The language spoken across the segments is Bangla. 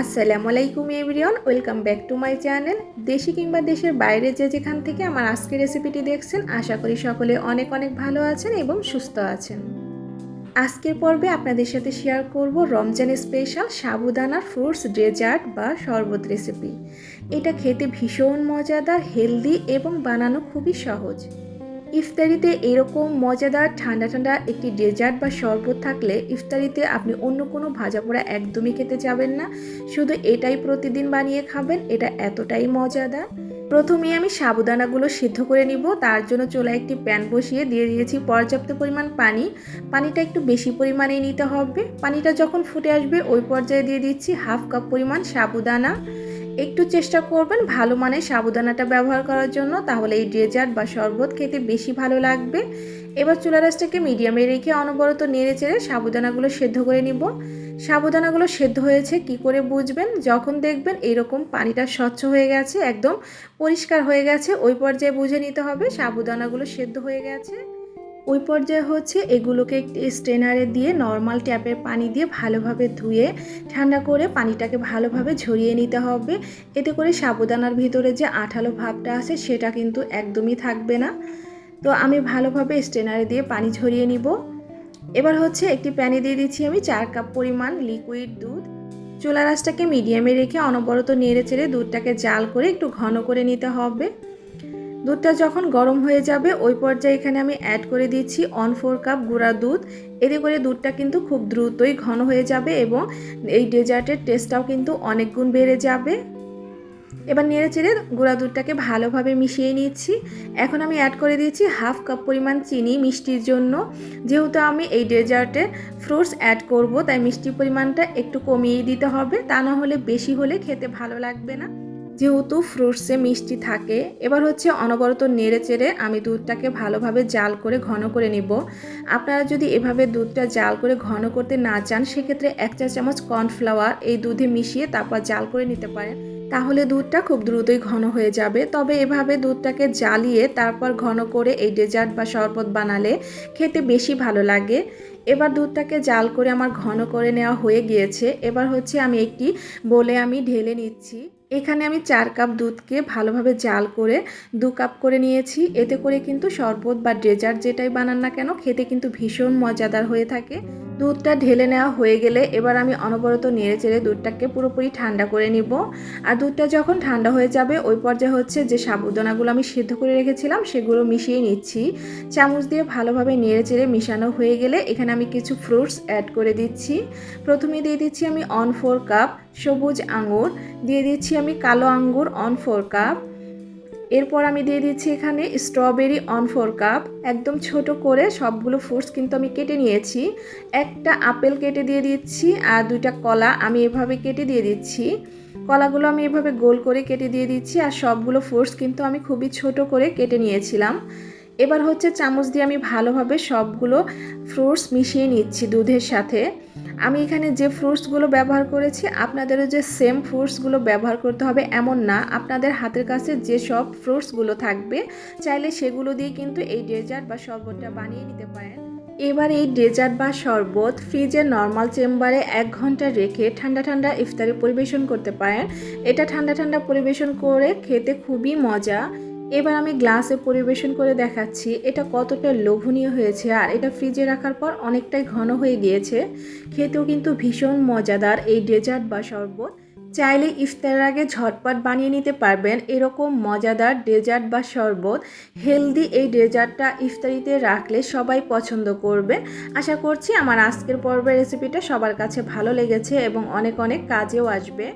আসসালামু আলাইকুম everyone, welcome back to my channel. দেশি কিংবা দেশের বাইরে যে যেখান থেকে আমার আজকের রেসিপিটি দেখছেন, আশা করি সকলে অনেক অনেক ভালো আছেন এবং সুস্থ আছেন। আজকের পর্বে আপনাদের সাথে শেয়ার করব রমজানের স্পেশাল সাবুদানার ফ্রুটস, ডেজার্ট বা শরবত রেসিপি। এটা খেতে ভীষণ মজাদার, হেলদি এবং বানানো খুবই সহজ। ইফতারিতে এরকম মজাদার ঠান্ডা ঠান্ডা একটি ডেজার্ট বা শরবত থাকলে ইফতারিতে আপনি অন্য কোনো ভাজা পোড়া একদমই খেতে যাবেন না। শুধু এটাই প্রতিদিন বানিয়ে খাবেন, এটা এতটাই মজাদার। প্রথমে আমি সাবুদানাগুলো সিদ্ধ করে নিব, তার জন্য চুলায় একটি প্যান বসিয়ে দিয়ে দিয়েছি পর্যাপ্ত পরিমাণ পানি। পানিটা একটু বেশি পরিমাণে নিতে হবে। পানিটা যখন ফুটে আসবে, ওই পর্যায়ে দিয়ে দিচ্ছি হাফ কাপ পরিমাণ সাবুদানা। একটু চেষ্টা করবেন ভালো মানের সাবুদানাটা ব্যবহার করার জন্য, তাহলে এই ডেজার্ট বা শরবত খেতে বেশি ভালো লাগবে। এবার চুলা রাসটাকে মিডিয়ামে রেখে অনবরত নেড়ে চেড়ে সাবুদানাগুলো সেদ্ধ করে নিব। সাবুদানাগুলো সেদ্ধ হয়েছে কি করে বুঝবেন? যখন দেখবেন এরকম পানিটা স্বচ্ছ হয়ে গেছে, একদম পরিষ্কার হয়ে গেছে, ওই পর্যায়ে বুঝে নিতে হবে সাবুদানাগুলো সেদ্ধ হয়ে গেছে। ওই পর্যায়ে হচ্ছে এগুলোকে একটি স্ট্রেনারে দিয়ে নর্মাল ট্যাপের পানি দিয়ে ভালোভাবে ধুয়ে ঠান্ডা করে পানিটাকে ভালোভাবে ঝরিয়ে নিতে হবে। এতে করে সাবুদানার ভিতরে যে আঠালো ভাবটা আছে সেটা কিন্তু একদমই থাকবে না। তো আমি ভালোভাবে স্ট্রেনারে দিয়ে পানি ঝরিয়ে নিব। এবার হচ্ছে একটি প্যানে দিয়ে দিচ্ছি আমি চার কাপ পরিমাণ লিকুইড দুধ। চুলা রাসটাকে মিডিয়ামে রেখে অনবরত নেড়ে চেড়ে দুধটাকে জাল করে একটু ঘন করে নিতে হবে। দুধটা যখন গরম হয়ে যাবে, ওই পর্যায়ে এখানে আমি অ্যাড করে দিচ্ছি অন ফোর কাপ গুঁড়া দুধ। এতে করে দুধটা কিন্তু খুব দ্রুতই ঘন হয়ে যাবে এবং এই ডেজার্টের টেস্টটাও কিন্তু অনেক গুণ বেড়ে যাবে। এবার নেড়ে চেড়ে গুঁড়া দুধটাকে ভালোভাবে মিশিয়ে নিচ্ছি। এখন আমি অ্যাড করে দিয়েছি হাফ কাপ পরিমাণ চিনি মিষ্টির জন্য। যেহেতু আমি এই ডেজার্টে ফ্রুটস অ্যাড করব, তাই মিষ্টির পরিমাণটা একটু কমিয়ে দিতে হবে। তা না হলে বেশি হলে খেতে ভালো লাগবে না। যেহেতু ফ্রুটসে মিষ্টি থাকে, এবার হচ্ছে অনবরত নেড়ে চেড়ে আমি দুধটাকে ভালোভাবে জাল করে ঘন করে নিব। আপনারা যদি এভাবে দুধটা জাল করে ঘন করতে না চান, সেক্ষেত্রে এক চা চামচ কর্নফ্লাওয়ার এই দুধে মিশিয়ে তারপর জাল করে নিতে পারেন। তাহলে দুধটা খুব দ্রুতই ঘন হয়ে যাবে। তবে এভাবে দুধটাকে জ্বালিয়ে তারপর ঘন করে এই ডেজার্ট বা শরবত বানালে খেতে বেশি ভালো লাগে। এবার দুধটাকে জাল করে আমার ঘন করে নেওয়া হয়ে গিয়েছে। এবার হচ্ছে আমি একটি বলে আমি ঢেলে নিচ্ছি। এখানে আমি চার কাপ দুধকে ভালোভাবে জাল করে দু কাপ করে নিয়েছি। এতে করে কিন্তু শরবত বা ডেজার্ট যেটাই বানান না কেন, খেতে কিন্তু ভীষণ মজাদার হয়ে থাকে। দুধটা ঢেলে নেওয়া হয়ে গেলে এবার আমি অনবরত নেড়ে চেড়ে দুধটাকে পুরোপুরি ঠান্ডা করে নিব। আর দুধটা যখন ঠান্ডা হয়ে যাবে, ওই পর্যায়ে হচ্ছে যে সাবুদানাগুলো আমি সিদ্ধ করে রেখেছিলাম, সেগুলো মিশিয়ে নিচ্ছি। চামচ দিয়ে ভালোভাবে নেড়ে চেড়ে মিশানো হয়ে গেলে এখানে আমি কিছু ফ্রুটস অ্যাড করে দিচ্ছি। প্রথমে দিয়ে দিচ্ছি আমি অন ফোর কাপ সবুজ আঙুর দিয়ে দিচ্ছি আমি কালো আঙ্গুর অন ফোর কাপ এরপর আমি দিয়ে দিচ্ছি এখানে স্ট্রবেরি অন ফোর কাপ একদম ছোট করে সবগুলো ফ্রুটস কিন্তু আমি কেটে নিয়েছি। একটা আপেল কেটে দিয়ে দিচ্ছি আর দুইটা কলা আমি এভাবে কেটে দিয়ে দিচ্ছি। কলাগুলো আমি এভাবে গোল করে কেটে দিয়ে দিচ্ছি আর সবগুলো ফ্রুটস কিন্তু আমি খুবই ছোট করে কেটে নিয়েছিলাম। এবার হচ্ছে চামচ দিয়ে আমি ভালোভাবে সবগুলো ফ্রুটস মিশিয়ে নিচ্ছি দুধের সাথে। আমি এখানে যে ফ্রুটসগুলো ব্যবহার করেছি, আপনাদেরও যে সেম ফ্রুটসগুলো ব্যবহার করতে হবে এমন না। আপনাদের হাতের কাছে যে সব ফ্রুটসগুলো থাকবে, চাইলে সেগুলো দিয়ে কিন্তু এই ডেজার্ট বা শরবতটা বানিয়ে নিতে পারেন। এবার এই ডেজার্ট বা শরবত ফ্রিজে নর্মাল চেম্বারে এক ঘণ্টা রেখে ঠান্ডা ঠান্ডা ইফতারে পরিবেশন করতে পারেন। এটা ঠান্ডা ঠান্ডা পরিবেশন করে খেতে খুবই মজা। এবার আমি গ্লাসে পরিবেশন করে দেখাচ্ছি এটা কতটা লোভনীয় হয়েছে আর এটা ফ্রিজে রাখার পর অনেকটাই ঘন হয়ে গিয়েছে। খেতেও কিন্তু ভীষণ মজাদার এই ডেজার্ট বা শরবত। চাইলে ইফতারের আগে ঝটপট বানিয়ে নিতে পারবেন এরকম মজাদার ডেজার্ট বা শরবত। হেলদি এই ডেজার্টটা ইফতারিতে রাখলে সবাই পছন্দ করবে। আশা করছি আমার আজকের পর্বের রেসিপিটা সবার কাছে ভালো লেগেছে এবং অনেক অনেক কাজেও আসবে।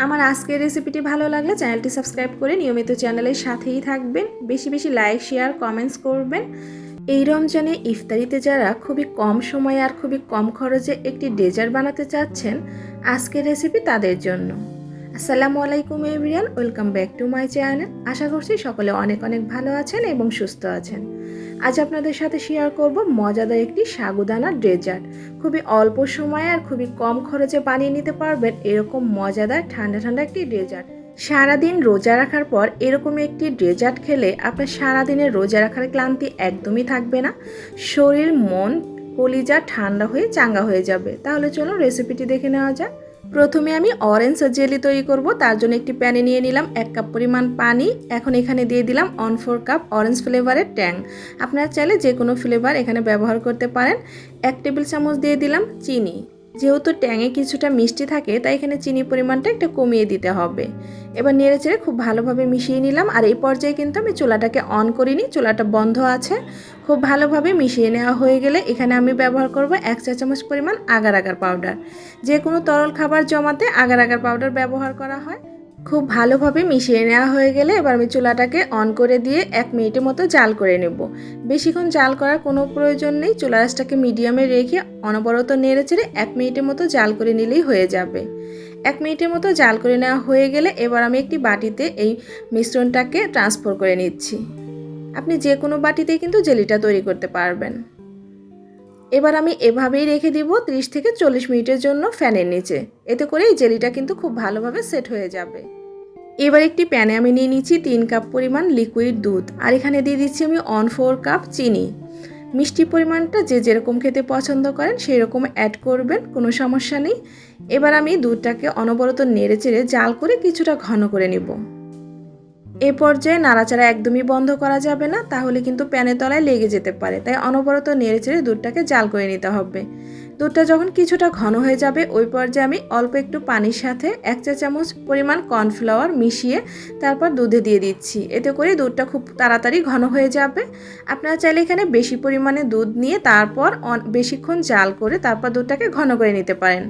আমার আজকের রেসিপিটি ভালো লাগলে চ্যানেলটি সাবস্ক্রাইব করে নিয়মিত চ্যানেলের সাথেই থাকবেন। বেশি বেশি লাইক শেয়ার কমেন্টস করবেন। এই রমজানে ইফতারিতে যারা খুবই কম সময়ে আর খুবই কম খরচে একটি ডেজার্ট বানাতে চাচ্ছেন, আজকের রেসিপি তাদের জন্য। আসসালামু আলাইকুম everyone welcome back to my channel আশা করছি সকলে অনেক অনেক ভালো আছেন এবং সুস্থ আছেন। আজ আপনাদের সাথে শেয়ার করব মজাদার একটি সাগুদানা ডেজার্ট খুবই অল্প সময়ে আর খুবই কম খরচে বানিয়ে নিতে পারবেন এরকম মজাদার ঠান্ডা ঠান্ডা একটি ডেজার্ট সারাদিন রোজা রাখার পর এরকম একটি ডেজার্ট খেলে আপনার সারাদিনের রোজা রাখার ক্লান্তি একদমই থাকবে না। শরীর, মন, কলিজা ঠান্ডা হয়ে চাঙ্গা হয়ে যাবে। তাহলে চলো রেসিপিটি দেখে নেওয়া যাক। প্রথমে আমি অরেঞ্জ জেলি তৈরি করব, তার জন্য একটি প্যানে নিয়ে নিলাম এক কাপ পরিমাণ পানি। এখন এখানে দিয়ে দিলাম অন ফোর কাপ অরেঞ্জ ফ্লেভারের ট্যাং আপনারা চাইলে যে কোনো ফ্লেভার এখানে ব্যবহার করতে পারেন। এক টেবিল চামচ দিয়ে দিলাম চিনি। যেহেতু ট্যাঙে কিছুটা মিষ্টি থাকে, তাই এখানে চিনি পরিমাণটা একটু কমিয়ে দিতে হবে। এবার নেড়ে চেড়ে খুব ভালোভাবে মিশিয়ে নিলাম, আর এই পর্যায়ে কিন্তু আমি চুলাটাকে অন করিনি, চুলাটা বন্ধ আছে। খুব ভালোভাবে মিশিয়ে নেওয়া হয়ে গেলে এখানে আমি ব্যবহার করব এক চা চামচ পরিমাণ আগার আগার পাউডার। যে কোনো তরল খাবার জমাতে আগার আগার পাউডার ব্যবহার করা হয়। খুব ভালোভাবে মিশিয়ে নেওয়া হয়ে গেলে এবার আমি চুলাটাকে অন করে দিয়ে এক মিনিটের মতো জাল করে নেব। বেশিক্ষণ জাল করার কোনো প্রয়োজন নেই, চুলা রাসটাকে মিডিয়ামে রেখে অনবরত নেড়ে চেড়ে এক মিনিটের মতো জাল করে নিলেই হয়ে যাবে। এক মিনিটের মতো জাল করে নেওয়া হয়ে গেলে এবার আমি একটি বাটিতে এই মিশ্রণটাকে ট্রান্সফার করে নিচ্ছি। আপনি যে কোনো বাটিতেই কিন্তু জেলিটা তৈরি করতে পারবেন। এবার আমি এভাবেই রেখে দিব 30 থেকে চল্লিশ মিনিটের জন্য ফ্যানের নিচে। এতে করে এই জেলিটা কিন্তু খুব ভালোভাবে সেট হয়ে যাবে। এবার একটি প্যানে আমি নিয়ে নিচ্ছি তিন কাপ পরিমাণ লিকুইড দুধ। আর এখানে দিয়ে দিচ্ছি আমি অন ফোর কাপ চিনি। মিষ্টি পরিমাণটা যে যেরকম খেতে পছন্দ করেন সেই রকম অ্যাড করবেন, কোনো সমস্যা নেই। এবার আমি দুধটাকে অনবরত নেড়ে চেড়ে জাল করে কিছুটা ঘন করে নিব। এ পর্যায়ে নাড়াচাড়া একদমই বন্ধ করা যাবে না, তাহলে কিন্তু প্যানের তলায় লেগে যেতে পারে। তাই অনবরত নেড়ে চেড়ে দুধটাকে জাল করে নিতে হবে। দুধটা যখন কিছুটা ঘন হয়ে যাবে, ওই পর্যায়ে আমি অল্প একটু পানির সাথে এক চা চামচ পরিমাণ কর্নফ্লাওয়ার মিশিয়ে তারপর দুধে দিয়ে দিচ্ছি। এতে করে দুধটা খুব তাড়াতাড়ি ঘন হয়ে যাবে। আপনারা চাইলে এখানে বেশি পরিমাণে দুধ নিয়ে তারপর বেশিক্ষণ জাল করে তারপর দুধটাকে ঘন করে নিতে পারেন।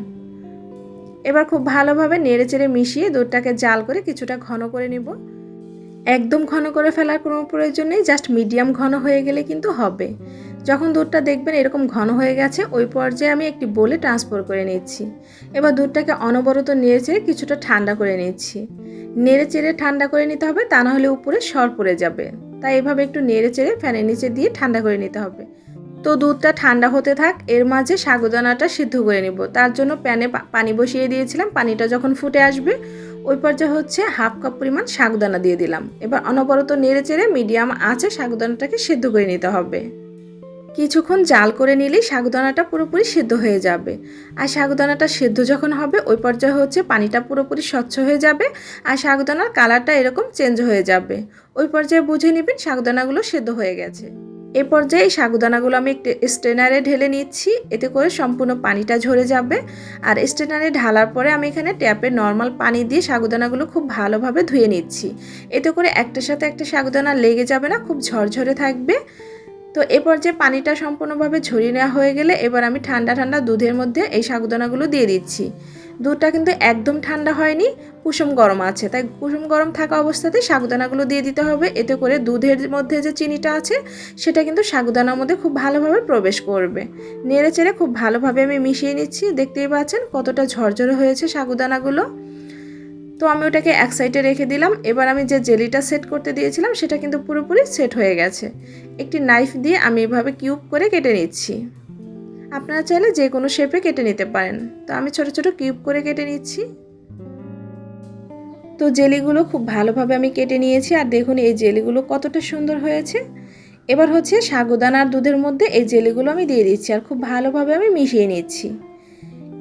এবার খুব ভালোভাবে নেড়ে চেড়ে মিশিয়ে দুধটাকে জাল করে কিছুটা ঘন করে নিব। একদম ঘন করে ফেলার কোনো প্রয়োজন নেই জাস্ট মিডিয়াম ঘন হয়ে গেলে কিন্তু হবে। যখন দুধটা দেখবেন এরকম ঘন হয়ে গেছে, ওই পর্যায়ে আমি একটি বলে ট্রান্সফার করে নিচ্ছি। এবার দুধটাকে অনবরত নেড়ে চেড়ে কিছুটা ঠান্ডা করে নিচ্ছি। নেড়ে চেড়ে ঠান্ডা করে নিতে হবে, তা না হলে উপরে সর পড়ে যাবে। তাই এভাবে একটু নেড়ে চেড়ে ফ্যানের নিচে দিয়ে ঠান্ডা করে নিতে হবে। তো দুধটা ঠান্ডা হতে থাক, এর মাঝে সাগুদানাটা সিদ্ধ করে নিব। তার জন্য প্যানে পানি বসিয়ে দিয়েছিলাম, পানিটা যখন ফুটে আসবে ওই পর্যায়ে হচ্ছে হাফ কাপ পরিমাণ সাগুদানা দিয়ে দিলাম। এবার অনবরত নেড়ে চেড়ে মিডিয়াম আঁচে সাগুদানাটাকে সেদ্ধ করে নিতে হবে। কিছুক্ষণ জাল করে নিলেই সাগুদানাটা পুরোপুরি সেদ্ধ হয়ে যাবে। আর সাগুদানাটা সেদ্ধ যখন হবে, ওই পর্যায়ে হচ্ছে পানিটা পুরোপুরি স্বচ্ছ হয়ে যাবে আর সাগুদানার কালারটা এরকম চেঞ্জ হয়ে যাবে। ওই পর্যায়ে বুঝে নেবেন সাগুদানাগুলো সেদ্ধ হয়ে গেছে। এ পর্যায়ে এই সাগুদানাগুলো আমি একটু স্ট্রেনারে ঢেলে নিচ্ছি। এতে করে সম্পূর্ণ পানিটা ঝরে যাবে। আর স্ট্রেনারে ঢালার পরে আমি এখানে ট্যাপে নর্মাল পানি দিয়ে সাগুদানাগুলো খুব ভালোভাবে ধুয়ে নিচ্ছি। এতে করে একটার সাথে একটা সাগুদানা লেগে যাবে না, খুব ঝরঝরে থাকবে। তো এ পর্যায়ে পানিটা সম্পূর্ণভাবে ঝরিয়ে নেওয়া হয়ে গেলে এবার আমি ঠান্ডা ঠান্ডা দুধের মধ্যে এই সাগুদানাগুলো দিয়ে দিচ্ছি। দুধটা কিন্তু একদম ঠান্ডা হয়নি, কুসুম গরম আছে। তাই কুসুম গরম থাকা অবস্থাতে সাগুদানাগুলো দিয়ে দিতে হবে, এতে করে দুধের মধ্যে যে চিনিটা আছে, সেটা কিন্তু সাগুদানার মধ্যে খুব ভালোভাবে প্রবেশ করবে। নেড়ে চেড়ে খুব ভালোভাবে আমি মিশিয়ে নিচ্ছি, দেখতেই পাচ্ছেন কতটা ঝরঝরে হয়েছে সাগুদানাগুলো। তো আমি ওটাকে এক সাইডে রেখে দিলাম, এবার আমি যে জেলিটা সেট করতে দিয়েছিলাম, সেটা কিন্তু পুরোপুরি সেট হয়ে গেছে। একটি নাইফ দিয়ে আমি এভাবে কিউব করে কেটে নিচ্ছি। আপনারা চাইলে যে কোনো শেপে কেটে নিতে পারেন। তো আমি ছোট ছোট কিউব করে কেটে নিচ্ছি। তো জেলিগুলো খুব ভালোভাবে আমি কেটে নিয়েছি আর দেখুন এই জেলিগুলো কতটা সুন্দর হয়েছে। এবার হচ্ছে সাগুদানার দুধের মধ্যে এই জেলিগুলো আমি দিয়ে দিচ্ছি আর খুব ভালোভাবে আমি মিশিয়ে নিচ্ছি।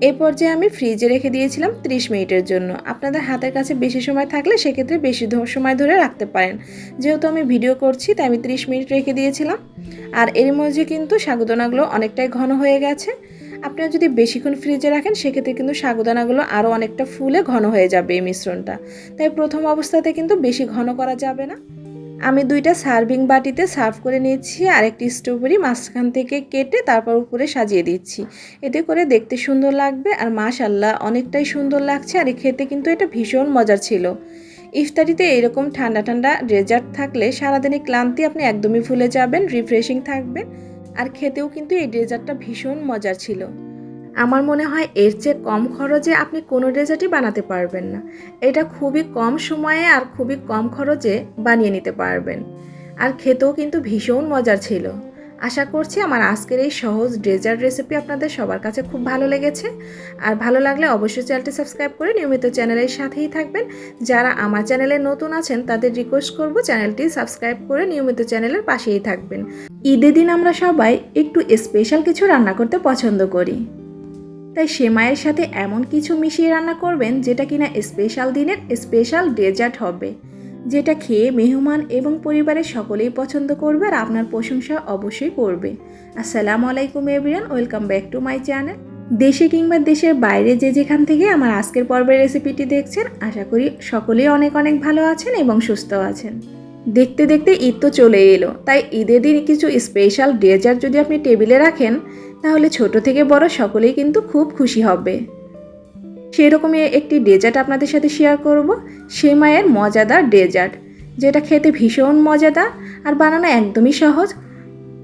এই পর্যায়ে আমি ফ্রিজে রেখে দিয়েছিলাম 30 মিনিটের জন্য। আপনাদের হাতের কাছে বেশি সময় থাকলে সেক্ষেত্রে বেশি সময় ধরে রাখতে পারেন। যেহেতু আমি ভিডিও করছি, তাই আমি 30 মিনিট রেখে দিয়েছিলাম। আর এর মধ্যে কিন্তু সাগুদানাগুলো অনেকটাই ঘন হয়ে গেছে। আপনারা যদি বেশিক্ষণ ফ্রিজে রাখেন, সেক্ষেত্রে কিন্তু সাগুদানাগুলো আরও অনেকটা ফুলে ঘন হয়ে যাবে এই মিশ্রণটা। তাই প্রথম অবস্থাতে কিন্তু বেশি ঘন করা যাবে না। আমি দুইটা সার্ভিং বাটিতে সার্ভ করে নিচ্ছি আর একটি স্ট্রবেরি মাঝখান থেকে কেটে তারপর উপরে সাজিয়ে দিচ্ছি। এতে করে দেখতে সুন্দর লাগবে আর মাশাল্লাহ অনেকটাই সুন্দর লাগছে আর খেতে কিন্তু এটা ভীষণ মজার ছিল। ইফতারিতে এরকম ঠান্ডা ঠান্ডা ডেজার্ট থাকলে সারাদিনই ক্লান্তি আপনি একদমই ভুলে যাবেন, রিফ্রেশিং থাকবেন আর খেতেও কিন্তু এই ডেজার্টটা ভীষণ মজার ছিল। আমার মনে হয় এর চেয়ে কম খরচে আপনি কোনো ডেজার্টই বানাতে পারবেন না। এটা খুবই কম সময়ে আর খুবই কম খরচে বানিয়ে নিতে পারবেন। আর খেতেও কিন্তু ভীষণ মজার ছিল। আশা করছি আমার আজকের এই সহজ ডেজার্ট রেসিপি আপনাদের সবার কাছে খুব ভালো লেগেছে। আর ভালো লাগলে অবশ্যই চ্যানেলটি সাবস্ক্রাইব করে নিয়মিত চ্যানেলের সাথেই থাকবেন। যারা আমার চ্যানেলে নতুন আছেন, তাদের রিকোয়েস্ট করব চ্যানেলটি সাবস্ক্রাইব করে নিয়মিত চ্যানেলের পাশেই থাকবেন। ঈদের দিন আমরা সবাই একটু স্পেশাল কিছু রান্না করতে পছন্দ করি। তাই সেমাইয়ের সাথে এমন কিছু মিশিয়ে রান্না করবেন যেটা কিনা স্পেশাল দিনের স্পেশাল ডেজার্ট হবে, যেটা খেয়ে মেহমান এবং পরিবারের সকলেই পছন্দ করবে আর আপনার প্রশংসা অবশ্যই করবে। আসসালামু আলাইকুম everyone welcome back to my channel দেশে কিংবা দেশের বাইরে যে যেখান থেকে আমার আজকের পর্বের রেসিপিটি দেখছেন, আশা করি সকলেই অনেক অনেক ভালো আছেন এবং সুস্থ আছেন। দেখতে দেখতে ঈদ তো চলে এলো, তাই ঈদের দিন কিছু স্পেশাল ডেজার্ট যদি আপনি টেবিলে রাখেন তাহলে ছোট থেকে বড় সকলেই কিন্তু খুব খুশি হবে। সেরকমই একটি ডেজার্ট আপনাদের সাথে শেয়ার করব। সেমাইয়ের মজাদার ডেজার্ট, যেটা খেতে ভীষণ মজাদার আর বানানো একদমই সহজ।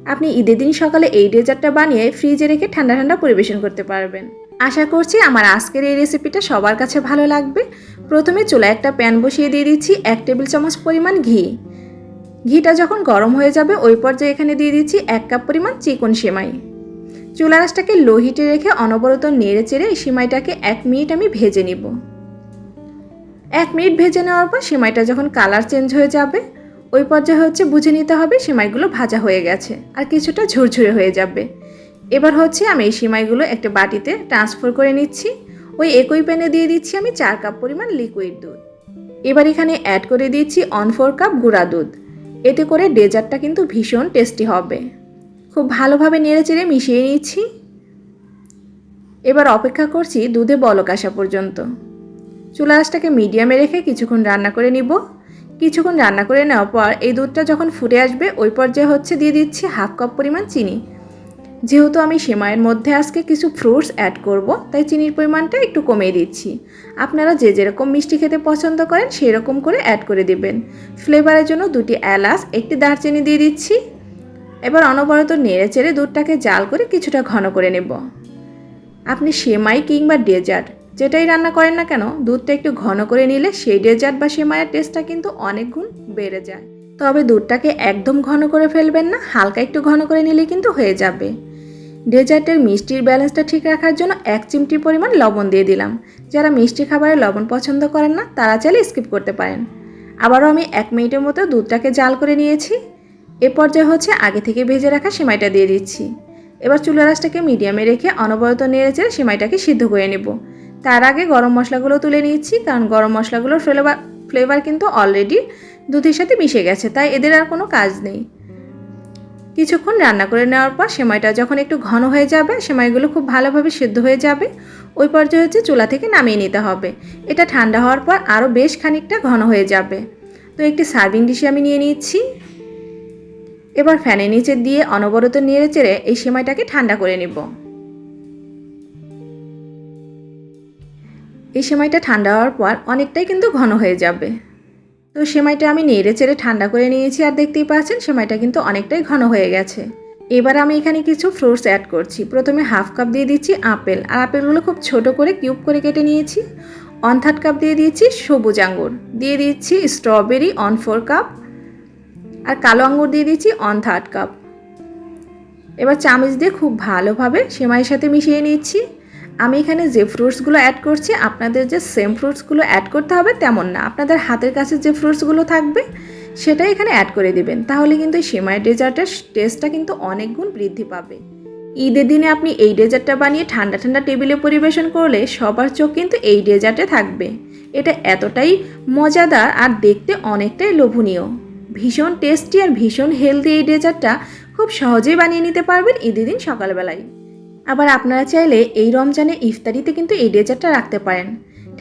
আপনি ঈদের দিন সকালে এই ডেজার্টটা বানিয়ে ফ্রিজে রেখে ঠান্ডা ঠান্ডা পরিবেশন করতে পারবেন। আশা করছি আমার আজকের এই রেসিপিটা সবার কাছে ভালো লাগবে। প্রথমে চুলায় একটা প্যান বসিয়ে দিয়ে দিচ্ছি এক টেবিল চামচ পরিমাণ ঘি। ঘিটা যখন গরম হয়ে যাবে, ওই পর্যায়ে এখানে দিয়ে দিচ্ছি এক কাপ পরিমাণ চিকন সেমাই। চুলা রাসটাকে লো হিটে রেখে অনবরত নেড়ে চেড়ে সিমাইটাকে এক মিনিট আমি ভেজে নিব। এক মিনিট ভেজে নেওয়ার পর সিমাইটা যখন কালার চেঞ্জ হয়ে যাবে, ওই পর্যায়ে হচ্ছে বুঝে নিতে হবে সিমাইগুলো ভাজা হয়ে গেছে আর কিছুটা ঝুরঝুরে হয়ে যাবে। এবার হচ্ছে আমি এই সিমাইগুলো একটা বাটিতে ট্রান্সফার করে নিচ্ছি। ওই একই প্যানে দিয়ে দিচ্ছি আমি চার কাপ পরিমাণ লিকুইড দুধ। এবার এখানে অ্যাড করে দিচ্ছি অন ফোর কাপ গুঁড়া দুধ। এতে করে ডেজার্টটা কিন্তু ভীষণ টেস্টি হবে। খুব ভালোভাবে নেড়ে চেড়ে মিশিয়ে নিচ্ছি। এবার অপেক্ষা করছি দুধে বলক আসা পর্যন্ত। চুলা আঁচটাকে মিডিয়ামে রেখে কিছুক্ষণ রান্না করে নিব। কিছুক্ষণ রান্না করে নেওয়ার পর এই দুধটা যখন ফুটে আসবে, ওই পর্যায়ে হচ্ছে দিয়ে দিচ্ছি হাফ কাপ পরিমাণ চিনি। যেহেতু আমি সেমাইয়ের মধ্যে আজকে কিছু ফ্রুটস অ্যাড করব, তাই চিনির পরিমাণটা একটু কমিয়ে দিচ্ছি। আপনারা যে যেরকম মিষ্টি খেতে পছন্দ করেন সেই রকম করে অ্যাড করে দেবেন। ফ্লেভারের জন্য দুটি এলাচ, একটি দারচিনি দিয়ে দিচ্ছি। এবার অনবরত নেড়ে চেড়ে দুধটাকে জাল করে কিছুটা ঘন করে নেব। আপনি সেমাই কিংবা ডেজার্ট, যেটাই রান্না করেন না কেন, দুধটা একটু ঘন করে নিলে সেই ডেজার্ট বা সেমাইয়ের টেস্টটা কিন্তু অনেক গুণ বেড়ে যায়। তবে দুধটাকে একদম ঘন করে ফেলবেন না, হালকা একটু ঘন করে নিলে কিন্তু হয়ে যাবে। ডেজার্টের মিষ্টির ব্যালেন্সটা ঠিক রাখার জন্য এক চিমটি পরিমাণ লবণ দিয়ে দিলাম। যারা মিষ্টি খাবারে লবণ পছন্দ করেন না, তারা চাইলে স্কিপ করতে পারেন। আবারও আমি এক মিনিটের মতো দুধটাকে জাল করে নিয়েছি। এ পর্যায়ে হচ্ছে আগে থেকে ভেজে রাখা সেমাইটা দিয়ে দিচ্ছি। এবার চুলা রাসটাকে মিডিয়ামে রেখে অনবরত নেড়ে চেড়ে সেমাইটাকে সিদ্ধ করে নেব। তার আগে গরম মশলাগুলো তুলে নিচ্ছি কারণ গরম মশলাগুলোর ফ্লেভার ফ্লেভার কিন্তু অলরেডি দুধের সাথে মিশে গেছে, তাই এদের আর কোনো কাজ নেই। কিছুক্ষণ রান্না করে নেওয়ার পর সেমাইটা যখন একটু ঘন হয়ে যাবে, সেমাইগুলো খুব ভালোভাবে সিদ্ধ হয়ে যাবে, ওই পর্যায়ে হচ্ছে চুলা থেকে নামিয়ে নিতে হবে। এটা ঠান্ডা হওয়ার পর আরও বেশ খানিকটা ঘন হয়ে যাবে। তো একটি সার্ভিং ডিশে আমি নিয়ে নিচ্ছি। এবার ফ্যানের নিচে দিয়ে অনবরত নেড়ে চেড়ে এই সেমাইটাকে ঠান্ডা করে নেব। এই সেমাইটা ঠান্ডা হওয়ার পর অনেকটাই কিন্তু ঘন হয়ে যাবে। তো সেমাইটা আমি নেড়ে চেড়ে ঠান্ডা করে নিয়েছি আর দেখতেই পাচ্ছেন সেমাইটা কিন্তু অনেকটাই ঘন হয়ে গেছে। এবার আমি এখানে কিছু ফ্রুটস অ্যাড করছি। প্রথমে হাফ কাপ দিয়ে দিচ্ছি আপেল। আর আপেলগুলো খুব ছোট করে কিউব করে কেটে নিয়েছি। অন থার্ড কাপ দিয়ে দিয়েছি সবুজ আঙ্গুর। দিয়ে দিচ্ছি স্ট্রবেরি অন ফোর কাপ। আর কালো আঙ্গুর দিয়ে দিচ্ছি অন থার্ড কাপ। এবার চামচ দিয়ে খুব ভালোভাবে সেমাইয়ের সাথে মিশিয়ে নিচ্ছি। আমি এখানে যে ফ্রুটসগুলো অ্যাড করছি, আপনাদের যে সেম ফ্রুটসগুলো অ্যাড করতে হবে তেমন না। আপনাদের হাতের কাছে যে ফ্রুটসগুলো থাকবে, সেটাই এখানে অ্যাড করে দিবেন। তাহলে কিন্তু সেমাই ডেজার্টের টেস্টটা কিন্তু অনেক গুণ বৃদ্ধি পাবে। ঈদের দিনে আপনি এই ডেজার্টটা বানিয়ে ঠান্ডা ঠান্ডা টেবিলে পরিবেশন করলে সবার চোখ কিন্তু এই ডেজার্টে থাকবে। এটা এতটাই মজাদার আর দেখতে অনেকটাই লোভনীয়। ভীষণ টেস্টি আর ভীষণ হেলদি এই ডেজার্টটা খুব সহজেই বানিয়ে নিতে পারবেন ঈদের দিন সকালবেলায়। আবার আপনারা চাইলে এই রমজানে ইফতারিতে কিন্তু এই ডেজার্টটা রাখতে পারেন।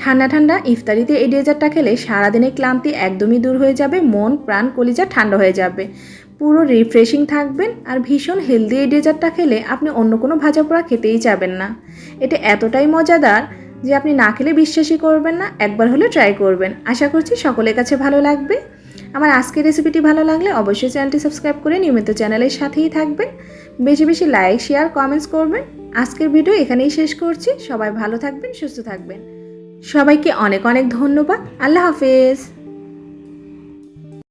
ঠান্ডা ঠান্ডা ইফতারিতে এই ডেজার্টটা খেলে সারাদিনের ক্লান্তি একদমই দূর হয়ে যাবে, মন, প্রাণ, কলিজা ঠান্ডা হয়ে যাবে। পুরো রিফ্রেশিং থাকবেন আর ভীষণ হেলদি এই ডেজার্টটা খেলে আপনি অন্য কোনো ভাজা পোড়া খেতেই যাবেন না। এটা এতটাই মজাদার যে আপনি না খেলে বিশ্বাসই করবেন না, একবার হলে ট্রাই করবেন। আশা করছি সকলের কাছে ভালো লাগবে। আমার আজকের রেসিপিটি ভালো লাগলে অবশ্যই চ্যানেলটি সাবস্ক্রাইব করে নিয়মিত চ্যানেলের সাথেই থাকবেন। বেশি বেশি লাইক শেয়ার কমেন্টস করবেন। আজকের ভিডিও এখানেই শেষ করছি। সবাই ভালো থাকবেন, সুস্থ থাকবেন। সবাইকে অনেক অনেক ধন্যবাদ। আল্লাহ হাফেজ।